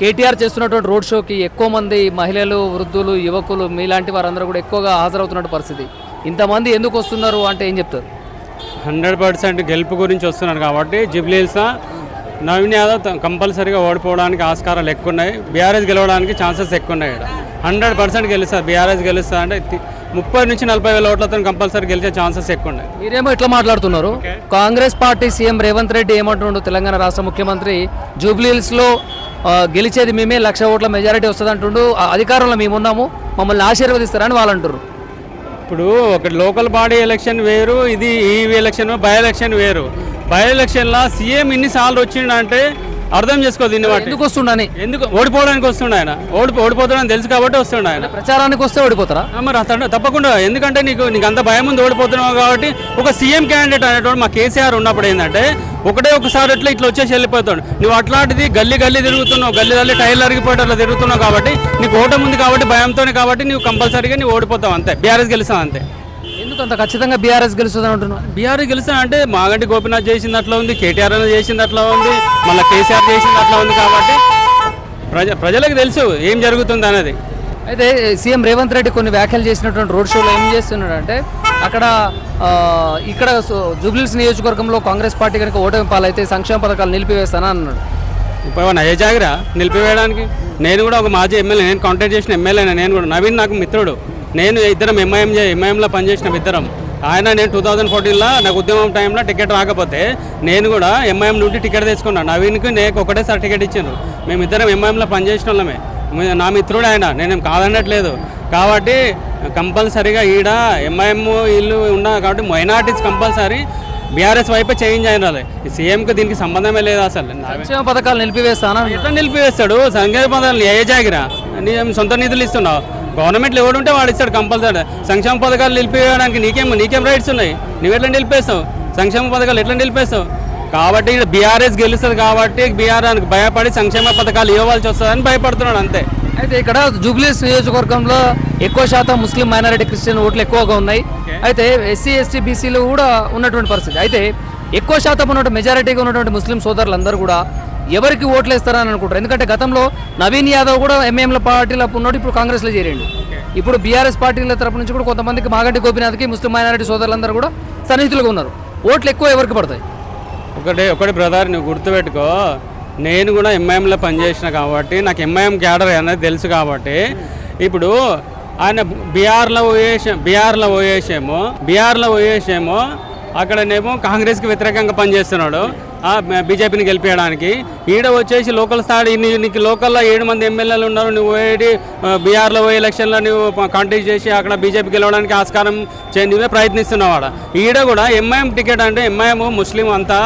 కేటీఆర్ చేస్తున్నటువంటి రోడ్ షోకి ఎక్కువ మంది మహిళలు వృద్ధులు యువకులు మీలాంటి వారందరూ కూడా ఎక్కువగా హాజరవుతున్న పరిస్థితి. ఇంతమంది ఎందుకు వస్తున్నారు అంటే ఏం చెప్తారు? హండ్రెడ్ పర్సెంట్ గెలుపు గురించి వస్తున్నారు కాబట్టి జిబ్లీల్స్ నవీన్ యాదవ్ కంపల్సరీగా ఓడిపోవడానికి ఆస్కారాలు ఎక్కువ ఉన్నాయి. బీఆర్ఎస్ గెలవడానికి ఛాన్సెస్ ఎక్కువ ఉన్నాయి ఇక్కడ. హండ్రెడ్ పర్సెంట్ గెలుస్తారు బీఆర్ఎస్ గెలుస్తా అంటే ముప్పై నుంచి నలభై వేల ఓట్లతో కంపల్సరీ గెలిచే ఛాన్సెస్ ఎక్కువ ఉన్నాయి మీరేమో ఇట్లా మాట్లాడుతున్నారు? Congress party CM Revanth Reddy ఏమంటుండు తెలంగాణ రాష్ట్ర ముఖ్యమంత్రి? జూబ్లీహిల్స్లో గెలిచేది మేమే లక్ష ఓట్ల మెజారిటీ వస్తుంది అంటుండు అధికారంలో మేము ఉన్నాము మమ్మల్ని ఆశీర్వదిస్తారని వాళ్ళు అంటారు ఇప్పుడు ఒక లోకల్ బాడీ ఎలక్షన్ వేరు ఇది ఈ ఎలక్షన్ బై ఎలక్షన్ వేరు. బై ఎలక్షన్లో సీఎం ఇన్నిసార్లు వచ్చిండంటే అర్థం చేసుకో దీన్ని బట్టి. ఎందుకు వస్తుండని? ఎందుకు? ఓడిపోవడానికి వస్తుండ ఆయన. ఓడి ఓడిపోతాడని తెలుసు కాబట్టి వస్తుండ ఆయన. ప్రచారానికి వస్తే ఓడిపోతారా? మరి అతను తప్పకుండా. ఎందుకంటే నీకు నీకు అంత భయం ఉంది ఓడిపోతున్నావు కాబట్టి ఒక సీఎం క్యాండిడేట్ అనేటువంటి మా కేసీఆర్ ఉన్నప్పుడు ఏంటంటే ఒకటే ఒకసారి ఇట్లా ఇట్లా వచ్చేసి వెళ్ళిపోతాడు. నువ్వు అట్లాంటిది గల్లీ గల్లీ తిరుగుతున్నావు గల్లీ గల్లీ టైర్లు అరిగిపోయి అట్లా తిరుగుతున్నావు కాబట్టి నీకు ఓటం ఉంది కాబట్టి భయంతోనే కాబట్టి నువ్వు కంపల్సరీగా నువ్వు ఓడిపోతావు అంతే. బీఆర్ఎస్ గెలుస్తావు అంతే. ఎందుకు అంత ఖచ్చితంగా బీఆర్ఎస్ గెలుస్తుంది అంటున్నావు? బీఆర్ఎస్ గెలుస్తా అంటే మాగంటి గోపినాథ్ చేసింది అట్లా ఉంది కేటీఆర్ అని చేసింది అట్లా ఉంది మళ్ళీ కేసీఆర్ చేసింది అట్లా ఉంది కాబట్టి ప్రజ ప్రజలకు తెలుసు ఏం జరుగుతుంది అనేది అయితే సీఎం రేవంత్ రెడ్డి కొన్ని వ్యాఖ్యలు చేసినటువంటి రోడ్ షోలో ఏం చేస్తున్నాడు అంటే అక్కడ ఇక్కడ జూబ్లీస్ నియోజకవర్గంలో కాంగ్రెస్ పార్టీ కనుక ఓటమి పాలైతే సంక్షేమ పథకాలు నిలిపివేస్తానని అన్నాడు. ఇప్పుడు ఏమన్నా ఏ జాగిరా? నిలిపివేయడానికి? నేను కూడా ఒక మాజీ ఎమ్మెల్యే నేను కాంటాక్ట్ చేసిన ఎమ్మెల్యే నేను కూడా. నవీన్ నాకు మిత్రుడు. నేను ఇద్దరం ఎంఐఎం ఎంఐఎంలో పనిచేసిన ఇద్దరం. ఆయన నేను టూ థౌజండ్ ఫోర్టీన్లో నాకు ఉద్యమం టైంలో టికెట్ రాకపోతే నేను కూడా ఎంఐఎం నుండి టికెట్ తీసుకున్నాను నవీన్కి నేను ఒకటేసారి టికెట్ ఇచ్చాను మేమిద్దరం ఎంఐఎంలో పనిచేసిన వాళ్ళమే. నా మిత్రుడు ఆయన. నేనేం కాదనట్లేదు. కాబట్టి కంపల్సరీగా ఈడ ఎంఐఎం ఇల్లు ఉన్నా కాబట్టి మైనార్టీస్ కంపల్సరీ బీఆర్ఎస్ వైపే చేంజ్ అయినాలి సీఎంకి దీనికి సంబంధమే లేదు అసలు. సంక్షేమ పథకాలు నిలిపివేస్తానా? ఎట్లా నిలిపివేస్తాడు? సంక్షేమ పథకాలు ఏ జాగిరా? నీ సొంత నిధులు ఇస్తున్నావు. గవర్నమెంట్లో ఎవడు ఉంటే వాడు ఇస్తాడు కంపల్సరీ. సంక్షేమ పథకాలు నిలిపివేయడానికి నీకేం నీకేం రైట్స్ ఉన్నాయి? నువ్వు ఎట్లా నిలిపేస్తావు? సంక్షేమ పథకాలు ఎట్లా నిలిపేస్తావు? కాబట్టి బీఆర్ఎస్ గెలుస్తుంది కాబట్టి బీఆర్ఎస్కి భయపడి సంక్షేమ పథకాలు ఇవ్వాల్సి వస్తుందని భయపడుతున్నాడు అంతే. అయితే ఇక్కడ జూబ్లీస్ నియోజకవర్గంలో ఎక్కువ శాతం ముస్లిం మైనారిటీ క్రిస్టియన్ ఓట్లు ఎక్కువగా ఉన్నాయి. అయితే ఎస్సీ ఎస్టీ బీసీలు కూడా ఉన్నటువంటి పరిస్థితి. అయితే ఎక్కువ శాతం ఉన్నటువంటి మెజారిటీగా ఉన్నటువంటి ముస్లిం సోదరులందరూ కూడా ఎవరికి ఓట్లు వేస్తారని అనుకుంటారు. ఎందుకంటే గతంలో నవీన్ యాదవ్ కూడా ఎంఎంల పార్టీలో ఉన్నాడు ఇప్పుడు కాంగ్రెస్లో చేరండి. ఇప్పుడు బీఆర్ఎస్ పార్టీల తరపు నుంచి కూడా కొంతమందికి మాగంటి గోపినాథ్కి ముస్లిం మైనారిటీ సోదరులందరూ కూడా సన్నిహితులుగా ఉన్నారు. ఓట్లు ఎక్కువ ఎవరికి పడతాయి? ఒకటి ఒకటి బ్రదర్ నువ్వు గుర్తుపెట్టుకో. నేను కూడా ఎంఐఎంలో పనిచేసిన కాబట్టి నాకు ఎంఐఎం క్యాడర్ అనేది తెలుసు కాబట్టి ఇప్పుడు ఆయన బీఆర్లో పోయేసాం బీఆర్లో పోయేసాము బీఆర్లో పోయేసాము అక్కడనేమో కాంగ్రెస్కి వ్యతిరేకంగా పనిచేస్తున్నాడు. బీజేపీని గెలిపించడానికి ఈడ వచ్చేసి లోకల్ స్థాయి నీకు లోకల్లో ఏడు మంది ఎమ్మెల్యేలు ఉన్నారు. నువ్వు ఏడి బీఆర్లో పోయే ఎలక్షన్లో నువ్వు కాంటెస్ట్ చేసి అక్కడ బీజేపీ గెలవడానికి ఆస్కారం చేయడమే ప్రయత్నిస్తున్నావు ఆడ. ఈడ కూడా ఎంఐఎం టికెట్ అంటే ఎంఐఎం ముస్లిం అంతా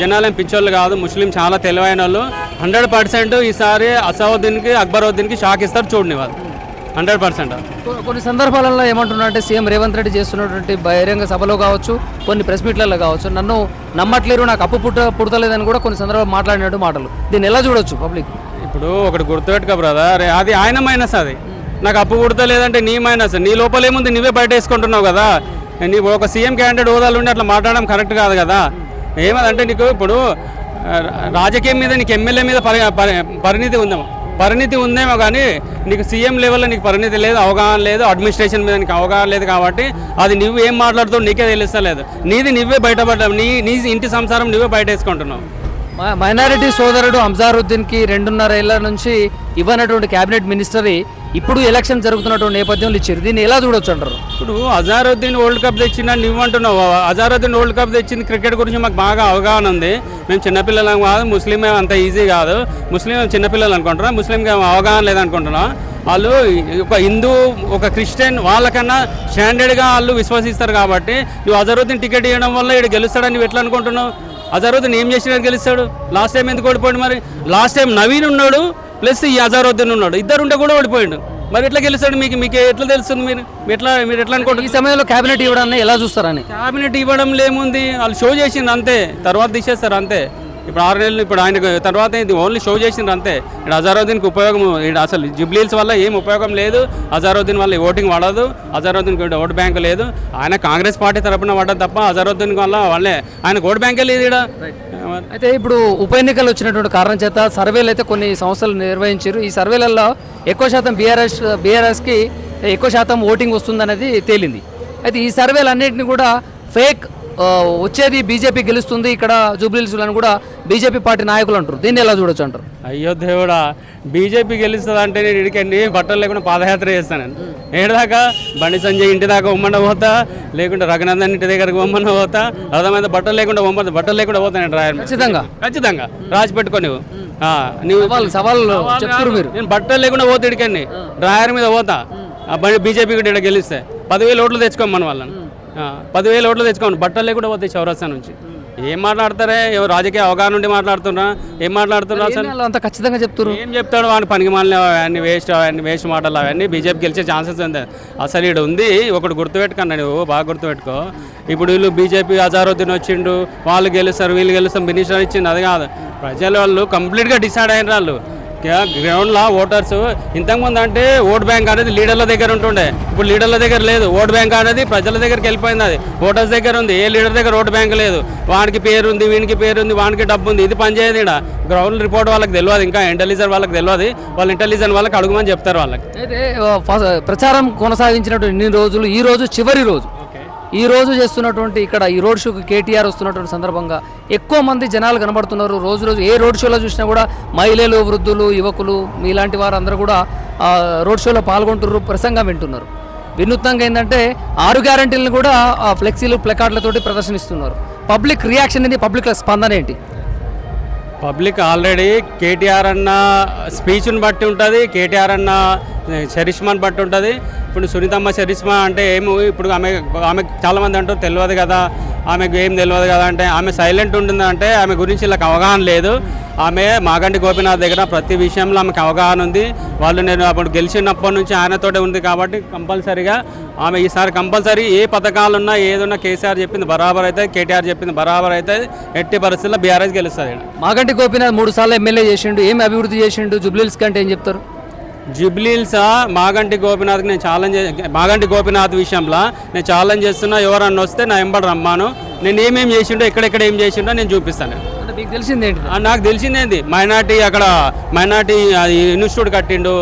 జనాలేం పిచ్చోళ్ళు కాదు ముస్లిం చాలా తెలివైన వాళ్ళు హండ్రెడ్ పర్సెంట్ ఈసారి అసౌద్దీన్కి అక్బరుద్దీన్కి షాక్ ఇస్తారు చూడండి వాళ్ళు. Hundred percent. కొన్ని సందర్భాలలో ఏమంటున్నారంటే సీఎం రేవంత్ రెడ్డి చేస్తున్నటువంటి బహిరంగ సభలో కావచ్చు కొన్ని ప్రెస్ మీట్లలో కావచ్చు నన్ను నమ్మట్లేరు నాకు అప్పు పుట్ట పుడతలేదని కూడా కొన్ని సందర్భాలు మాట్లాడినట్టు మాటలు. దీన్ని ఎలా చూడొచ్చు పబ్లిక్? ఇప్పుడు ఒకటి గుర్తుపెట్టుకో బ్రదర్ అది ఆయన మైనస్ అది. నాకు అప్పు పుడతలేదంటే నీ మైనస్. నీ లోపల ఏముంది నువ్వే బయట వేసుకుంటున్నావు కదా. నీ ఒక సీఎం క్యాండిడేట్ హోదాలు ఉండి అట్లా మాట్లాడడం కరెక్ట్ కాదు కదా. ఏమదంటే నీకు ఇప్పుడు రాజకీయం మీద నీకు ఎమ్మెల్యే మీద పరి పరి- పరిణితి ఉందేమో. పరిణితి ఉందేమో కానీ నీకు సీఎం లెవెల్లో నీకు పరిణితి లేదు అవగాహన లేదు అడ్మినిస్ట్రేషన్ మీద నీకు అవగాహన లేదు కాబట్టి అది నువ్వు ఏం మాట్లాడుతావు నీకే తెలుస్తలేదు. నీది నువ్వే బయటపడ్డావు నీ నీ ఇంటి సంసారం నువ్వే బయట వేసుకుంటున్నావు మైనారిటీ సోదరుడు అంజారుద్దీన్కి రెండున్నర ఏళ్ళ నుంచి ఇవ్వనటువంటి క్యాబినెట్ మినిస్టరీ ఇప్పుడు ఎలక్షన్ జరుగుతున్నటువంటి నేపథ్యంలో ఇచ్చారు దీన్ని ఎలా చూడొచ్చు అంటారు? ఇప్పుడు అజారుద్దీన్ వరల్డ్ కప్ తెచ్చిన నువ్వు అంటున్నావు అజారుద్దీన్ వరల్డ్ కప్ తెచ్చింది క్రికెట్ గురించి మాకు బాగా అవగాహన ఉంది. మేము చిన్నపిల్లలం కాదు ముస్లిం అంత ఈజీ కాదు. ముస్లిం చిన్నపిల్లలు అనుకుంటున్నాం ముస్లింకి అవగాహన లేదనుకుంటున్నాం వాళ్ళు ఒక హిందూ ఒక క్రిస్టియన్ వాళ్ళకన్నా స్టాండర్డ్గా వాళ్ళు విశ్వసిస్తారు కాబట్టి నువ్వు అజరుద్దీన్ టికెట్ ఇవ్వడం వల్ల ఇక్కడ గెలుస్తాడని నువ్వు ఎట్లా అనుకుంటున్నావు? అజరుద్దీన్ ఏం చేసినా గెలుస్తాడు. లాస్ట్ టైం ఎందుకు ఓడిపోయాడు మరి? లాస్ట్ టైం నవీన్ ఉన్నాడు ప్లస్ ఈ అజరుద్దీన్ ఉన్నాడు. ఇద్దరు ఉంటే కూడా ఓడిపోయాడు. మరి ఎట్లా గెలుస్తాడు మీకు? మీకు ఎట్లా తెలుస్తుంది మీరు? ఎట్లా మీరు ఎట్లా అనుకుంటారు ఈ సమయంలో కేబినెట్ ఇవ్వడాన్ని ఎలా చూస్తారని? క్యాబినెట్ ఇవ్వడం ఏముంది వాళ్ళు షో చేసింది అంతే. తర్వాత తీసేస్తారు అంతే. ఇప్పుడు ఆరు నెలలు ఇప్పుడు ఆయన తర్వాత ఇది ఓన్లీ షో చేసిండ్రు అంతే. ఇక్కడ అజారుద్దీన్కి ఉపయోగం ఈడ అసలు జిబ్లీల్స్ వల్ల ఏం ఉపయోగం లేదు. అజారుద్దీన్ వల్ల ఓటింగ్ పడదు అజారుద్దీన్కి ఓటు బ్యాంక్ లేదు. ఆయన కాంగ్రెస్ పార్టీ తరపున పడ్డది తప్ప అజారుద్దీన్ వల్ల వాళ్ళే. ఆయన ఓటు బ్యాంకే లేదు ఇక్కడ అయితే ఇప్పుడు ఉప ఎన్నికలు వచ్చినటువంటి కారణం చేత సర్వేలు అయితే కొన్ని సంస్థలు నిర్వహించారు. ఈ సర్వేలలో ఎక్కువ శాతం బీఆర్ఎస్ బీఆర్ఎస్కి ఎక్కువ శాతం ఓటింగ్ వస్తుందనేది తేలింది. అయితే ఈ సర్వేలు అన్నింటినీ కూడా ఫేక్ వచ్చేది బీజేపీ గెలుస్తుంది ఇక్కడ జూబ్లీస్లను కూడా బీజేపీ పార్టీ నాయకులు అంటారు. దీన్ని ఎలా చూడొచ్చు అంటారు? అయ్యో దేవుడా బీజేపీ గెలుస్తుంది అంటే నేను ఇడికండి బట్టలు లేకుండా పాదయాత్ర చేస్తాను ఏడదాకా బండి సంజయ్ ఇంటి దాకా ఉమ్మన్న పోతా లేకుంటే రఘునందన్ ఇంటి దగ్గరకు ఉమ్మన్న పోతా అర్థమైతే బట్టలు లేకుండా ఉమ్మన్న బట్టలు లేకుండా పోతా నేను రాయల్ ఖచ్చితంగా. ఖచ్చితంగా. రాసి పెట్టుకో నువ్వు. సవాళ్ళు చెప్తారు మీరు. నేను బట్టలు లేకుండా పోతే ఇడికండి డ్రాయర్ మీద పోతా. బండి బీజేపీ కూడా ఇక్కడ గెలిస్తే. పదివేలు ఓట్లు తెచ్చుకోం మన వాళ్ళని. పదివేలు ఓట్లు తెచ్చుకోండి బట్టలు లేకుండా పోతాయి చౌరస్తా నుంచి. ఏం మాట్లాడతారే? రాజకీయ అవగాహన నుండి మాట్లాడుతున్నా? ఏం మాట్లాడుతున్నా అసలు? వాళ్ళు అంత ఖచ్చితంగా చెప్తారు ఏం చెప్తాడు వాడిని పనికి మాలిన అవన్నీ వేస్ట్ అవన్నీ వేస్ట్ మాటలు అవన్నీ బీజేపీ గెలిచే ఛాన్సెస్ ఉంది. అసలు ఇక్కడ ఉంది ఒకటి గుర్తుపెట్టుకున్నా నువ్వు బాగా గుర్తుపెట్టుకో. ఇప్పుడు వీళ్ళు బీజేపీ అజారుద్దీన్ వచ్చిండు వాళ్ళు గెలుస్తారు వీళ్ళు గెలుస్తారు మినిస్టర్ ఇచ్చింది అది కాదు. ప్రజల వాళ్ళు కంప్లీట్గా డిసైడ్ అయిన వాళ్ళు. గ్రౌండ్లో ఓటర్స్ ఇంతకుముందు అంటే ఓట్ బ్యాంక్ అనేది లీడర్ల దగ్గర ఉంటుండే. ఇప్పుడు లీడర్ల దగ్గర లేదు. ఓట్ బ్యాంక్ అనేది ప్రజల దగ్గరికి వెళ్ళిపోయింది అది. ఓటర్స్ దగ్గర ఉంది. ఏ లీడర్ దగ్గర ఓట్ బ్యాంక్ లేదు? వానికి పేరు ఉంది వీనికి పేరు ఉంది వానికి డబ్బు ఉంది. ఇది పనిచేయదు ఇక్కడ గ్రౌండ్ రిపోర్ట్ వాళ్ళకి తెలియదు ఇంకా ఇంటెలిజెన్స్ వాళ్ళకి తెలియదు వాళ్ళ ఇంటెలిజెన్స్ వాళ్ళకి అడుగుమని చెప్తారు వాళ్ళకి. అయితే ప్రచారం కొనసాగించినటువంటి ఇన్ని రోజులు ఈ రోజు చివరి రోజు. ఈ రోజు చేస్తున్నటువంటి ఇక్కడ ఈ రోడ్ షోకి కేటీఆర్ వస్తున్నటువంటి సందర్భంగా ఎక్కువ మంది జనాలు కనబడుతున్నారు. రోజు రోజు ఏ రోడ్ షోలో చూసినా కూడా మహిళలు వృద్ధులు యువకులు మీలాంటి వారందరూ కూడా రోడ్ షోలో పాల్గొంటున్నారు ప్రసంగం వింటున్నారు. వినూత్నంగా ఏంటంటే ఆరు గ్యారంటీలను కూడా ఆ, ఫ్లెక్సీలు ప్లకార్డులతోటి ప్రదర్శనిస్తున్నారు. పబ్లిక్ రియాక్షన్ ఏంటి? పబ్లిక్ స్పందన ఏంటి? పబ్లిక్ ఆల్రెడీ కేటీఆర్ అన్న స్పీచ్ని బట్టి ఉంటుంది కేటీఆర్ అన్న చరిష్మాని బట్టి ఉంటుంది. ఇప్పుడు సునీతమ్మ చరిష్మా అంటే ఏమో ఇప్పుడు ఆమె ఆమె చాలామంది అంటారు తెలియదు కదా ఆమెకు ఏం తెలియదు కదా అంటే ఆమె సైలెంట్ ఉంటుంది అంటే ఆమె గురించి ఇలా అవగాహన లేదు. ఆమె మాగంటి గోపీనాథ్ దగ్గర ప్రతి విషయంలో ఆమెకు అవగాహన ఉంది. వాళ్ళు నేను అప్పుడు గెలిచినప్పటి నుంచి ఆయనతోటే ఉంది కాబట్టి కంపల్సరీగా ఆమె ఈసారి కంపల్సరీ ఏ పథకాలు ఉన్నా ఏదున్నా కేసీఆర్ చెప్పింది బరాబర్ అయితే కేటీఆర్ చెప్పింది బరాబర్ అయితే ఎట్టి పరిస్థితుల్లో బీఆర్ఎస్ గెలుస్తుంది. మాగంటి గోపీనాథ్ మూడు సార్లు ఎమ్మెల్యే చేసిండు. ఏం అభివృద్ధి చేసిండు? జుబ్లీల్స్ కంటే ఏం చెప్తారు? జుబ్లీల్సా మాగంటి గోపినాథ్కి నేను ఛాలెంజ్ మాగంటి గోపినాథ్ విషయంలో నేను ఛాలెంజ్ చేస్తున్నా ఎవరన్నా వస్తే నా ఎంబడి రమ్మాను. నేను ఏమేం చేసిండో ఎక్కడెక్కడ ఏం చేసిండో నేను చూపిస్తాను. అంటే మీకు తెలిసింది ఏంటి ఆ, నాకు తెలిసిందేంది? మైనార్టీ అక్కడ మైనార్టీ ఇన్స్టిట్యూట్ కట్టిండు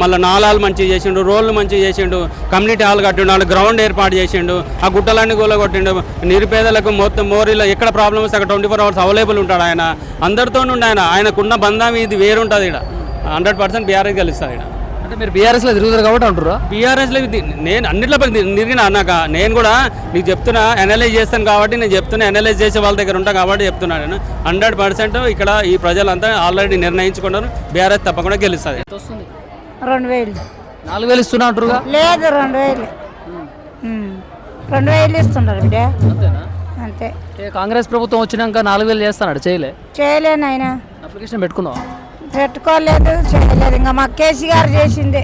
మళ్ళీ నాలాలు మంచిగా చేసిండు రోడ్లు మంచిగా చేసిండు కమ్యూనిటీ హాల్ కట్టిండు వాళ్ళు గ్రౌండ్ ఏర్పాటు చేసిండు ఆ గుట్టలన్నీ గోల కొట్టిండు నిరుపేదలకు మొత్తం మోరీలో ఎక్కడ ప్రాబ్లమ్ వస్తే అక్కడ ట్వంటీ ఫోర్ అవర్స్ అవైలబుల్ ఉంటాడు ఆయన. అందరితో ఉండి ఆయన ఆయనకున్న బంధం ఇది వేరుంటుంది ఇక్కడ హండ్రెడ్ పర్సెంట్ బీఆర్ఎస్ గెలుస్తుంది ఇక్కడ అంటే మీరు బీఆర్ఎస్లో తిరుగుతారు కాబట్టి అంటారా బీఆర్ఎస్లో నేను అన్నిట్లో తిరిగిన అన్నాక నేను కూడా నీకు చెప్తున్నా అనలైజ్ చేస్తాను కాబట్టి నేను చెప్తున్నా అనలైజ్ చేసే వాళ్ళ దగ్గర ఉంటా కాబట్టి చెప్తున్నాను నేను. హండ్రెడ్ పర్సెంట్ ఇక్కడ ఈ ప్రజలంతా ఆల్రెడీ నిర్ణయించుకున్నారు బీఆర్ఎస్ తప్పకుండా గెలుస్తుంది. వస్తుంది? రెండు వేలు. నాలుగు వేలు ఇస్తున్నా అంటారుగా లేదు రెండు వేలు. రెండు వేలు ఇస్తున్నారు బిడ్డ. అంతే. ఏ కాంగ్రెస్ ప్రభుత్వం వచ్చినాక నాలుగు వేలు చేస్తాడు చేయలే? చేయలేను ఆయన అప్లికేషన్ పెట్టుకుందాం పెట్టుకోలేదు చేయలేదు. ఇంకా మా కేసీ గారు చేసిందే.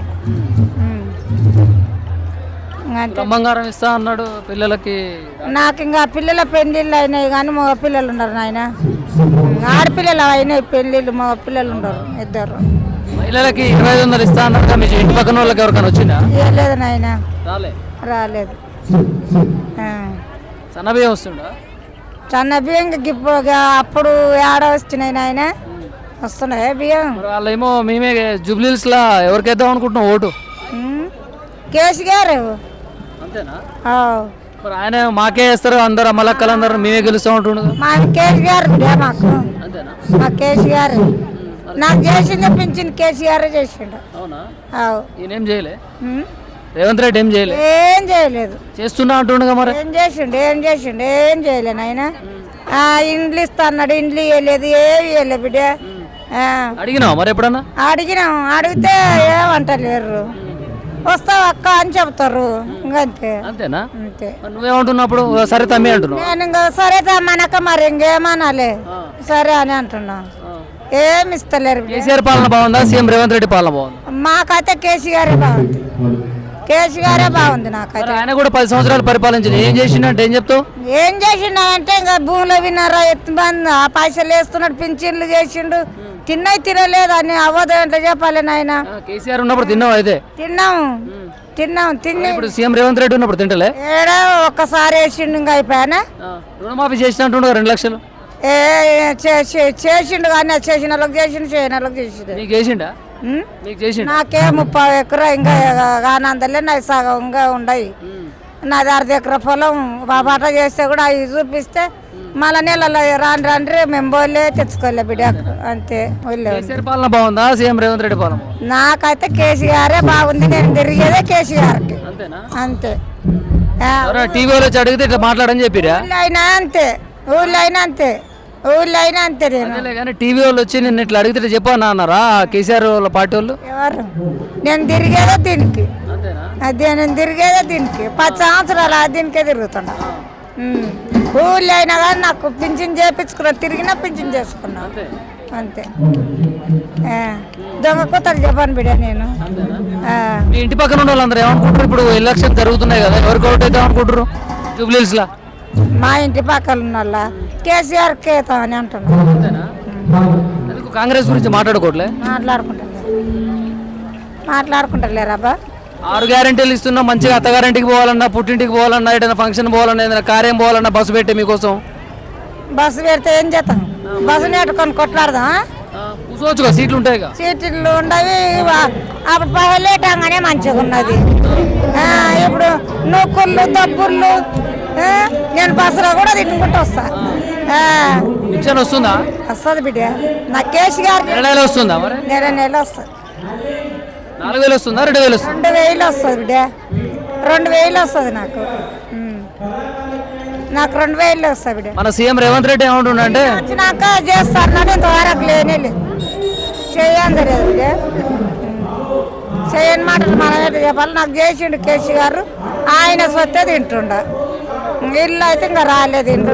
బంగారం ఇస్తా అన్నాడు పిల్లలకి. నాకు ఇంకా పిల్లల పెళ్ళిళ్ళు అయినాయి కానీ మగ పిల్లలు ఉన్నారు నాయన. ఆడపిల్లలు అయినాయి పెళ్ళిళ్ళు మగ పిల్లలు ఉండరు ఇద్దరు. మహిళలకి ఇరవై ఐదు వందలు ఇస్తా అన్నారుగా మీ ఇంటి పక్కన వాళ్ళకి ఎవరికైనా వచ్చిందా? ఇవ్వలేదు నాయన. రాలే. రాలేదు. ఆ. సన్నబియ్యం వస్తుందా? సన్న బియ్యం అప్పుడు ఏడ వస్తున్నాయి నాయన? వస్తున్నాయి బియ్యం? వాళ్ళేమో మేమే జూబ్లీస్ లా ఎవరికి వేద్దాం అనుకుంటున్నాం ఓటు. కేసు గారు? అంతేనా. మరి ఆయన మాకే వేస్తారు అందరు అమ్మలక్కలు అందరూ మేమే గెలుస్తూ ఉంటుండదు మా కేసు గారు బిడ్డ మాకు. అంతేనా? మా గారు నాకు చేసింది పింఛన్ కేసీఆర్ చేసిండు. అవునా? ఆవు. ఈయనేం చేయలే? ఉమ్. రేవంత్ రెడ్డి ఏం చేయలే? ఏం చేయలేదు. చేస్తున్నా అంటుండగా మరి. ఏం చేసిండు ఏం చేసిండు ఏం చేయలేను ఆయన ఆ, ఇండ్లు ఇస్తా అన్నాడు ఇండ్లు ఇవ్వలేదు ఏమి ఇవ్వలేదు బిడ్డ. అడిగినావా మరి ఎప్పుడన్నా? అడిగినాం. అడిగితే ఏమంటలేరు. వస్తావు అక్క అని చెప్తారు. ఇంకంతే. అంతేనా? అంతే. నువ్వేమంటున్నప్పుడు? సరే తమ్మి అంటున్నావు? నేను ఇంకా సరే మనక మరి ఇంకేమనాలి. సరే అని అంటున్నా. ఏమి ఇస్తలేరు. కేసీఆర్ పాలన బాగుందా? సీఎం రేవంత్ రెడ్డి పాలన బాగుందా? మాకైతే కేసీఆర్ బాగుంది. కేసీఆరే బాగుంది నాకైతే. ఆయన కూడా పది సంవత్సరాలు పరిపాలించింది ఏం చేసిండంటే ఏం చెప్తావు? ఏం చేసిండు అంటే ఇంకా భూమిలో విన్నారా? ఎత్తుమంది ఆ పైసలు వేస్తున్నాడు పింఛన్లు చేసిండు. తిన్నాయి తినలేదు అని అవ్వదు అంటే చెప్పాలి నాయన. కేసీఆర్ ఉన్నప్పుడు తిన్నావు అయితే? తిన్నాము తిన్నాం తిని ఇప్పుడు సీఎం రేవంత్ రెడ్డి ఉన్నప్పుడు తింటలే? ఏడో ఒక్కసారి వేసిండు ఇంకా అయిపోయానా? రుణమాఫీ చేసినట్టు రెండు లక్షలు? ఏ చేసి చేసిండు కానీ చేసిన వాళ్ళకి చేసిండు చేయని వాళ్ళకి చేసిండు. నీకు చేసిండా? నీకు చేసిండు? నాకే ముప్పై ఎకరా ఇంకా కానందలే నాకు సగం ఇంకా ఉండయి నాది అర్ధ ఎకరా పొలం. బాబాట చేస్తే కూడా అవి చూపిస్తే మళ్ళా నెలలో రాని రాని మేము పోలే తెచ్చుకోలే బిడ్డ. అంతే కేసీఆర్ పాలన బాగుందా? సీఎం రేవంత్ రెడ్డి పాలన? నాకైతే కేసీఆరే బాగుంది నేను తిరిగేదే కేసీఆర్కి. అంతే. టీవీలో వచ్చి అడిగితే ఇట్లా మాట్లాడని చెప్పిరా? అయినా అంతే ఊళ్ళో అయినా అంతే ఊళ్ళో అయినా అంతే నేను. కానీ టీవీ వాళ్ళు వచ్చి నిన్ను ఇట్లా అడిగితే ఇట్లా చెప్పన్నా అన్నారా? కేసీఆర్ వాళ్ళ పార్టీ వాళ్ళు? ఎవరు? నేను తిరిగేదే దీనికి. అదే నేను తిరిగేదే దీనికి. పది సంవత్సరాలు ఆ దీనికే తిరుగుతున్నా. ఉమ్. ఊళ్ళో అయినా కానీ నాకు పింఛన్ చేపించుకున్నా తిరిగినా పింఛన్ చేసుకున్నా. అంతే. దొంగ కూతలు చెప్పాను బిడ్డ నేను. మీ ఇంటి పక్కన ఉన్న వాళ్ళందరూ ఏమనుకుంటారు? ఇప్పుడు ఎలక్షన్ జరుగుతున్నాయి కదా ఎవరికి ఓటు అయితే అనుకుంటారు జూబ్లీస్ లా మా ఇంటి పక్కన ఉన్న వాళ్ళ కేసీఆర్ కేతాం అని అంటున్నా. ఎందుకు కాంగ్రెస్ గురించి మాట్లాడుకోవట్లే? మాట్లాడుకుంటలేరు. మాట్లాడుకుంటలేరాబా ఆరు గ్యారెంటీలు ఇస్తున్నా మంచిగా అత్తగారింటికి పోవాలన్నా పుట్టింటికి పోవాలన్నా ఏదైనా ఫంక్షన్ పోవాలన్నా ఏదైనా కార్యం పోవాలన్నా బస్సు పెట్టి మీకోసం? బస్సు పెడితే ఏం చేస్తాం? బస్సు నెట్టుకొని కొట్లాడదాం కూర్చోవచ్చుగా సీట్లు ఉంటాయిగా సీట్లు ఉండవి అప్పుడు పహలేటంగానే మంచిగా ఉన్నది. ఇప్పుడు నూకుళ్ళు తప్పుళ్ళు నేను బస్సులో కూడా తిట్టుకుంటూ వస్తా. పింఛన్ వస్తుందా? వస్తుంది బిడ్డ. నా కేసు గారికి నెల నెల వస్తుందా నెల నెల వస్తుంది. నాలుగు వేలు వస్తుందా? రెండు వేలు వస్తుందా? రెండు వేలు వస్తుంది రెండు వేలు వస్తుంది నాకు. ఉమ్. నాకు రెండు వేలు వస్తుంది బిడ్డ మన సీఎం రేవంత్ రెడ్డి ఏమంటుండంటే వచ్చినాక చేస్తారన్నాడు ఇంతవరకు లేనే లేదు చేయండి లేదు బిడ్డ చేయని మాటలు మనం ఏంటి చెప్పాలి. నాకు చేసిండు కేసీ గారు ఆయన సొత్తే తింటుండ. ఇల్లు అయితే ఇంకా రాలేదు ఇంట్లో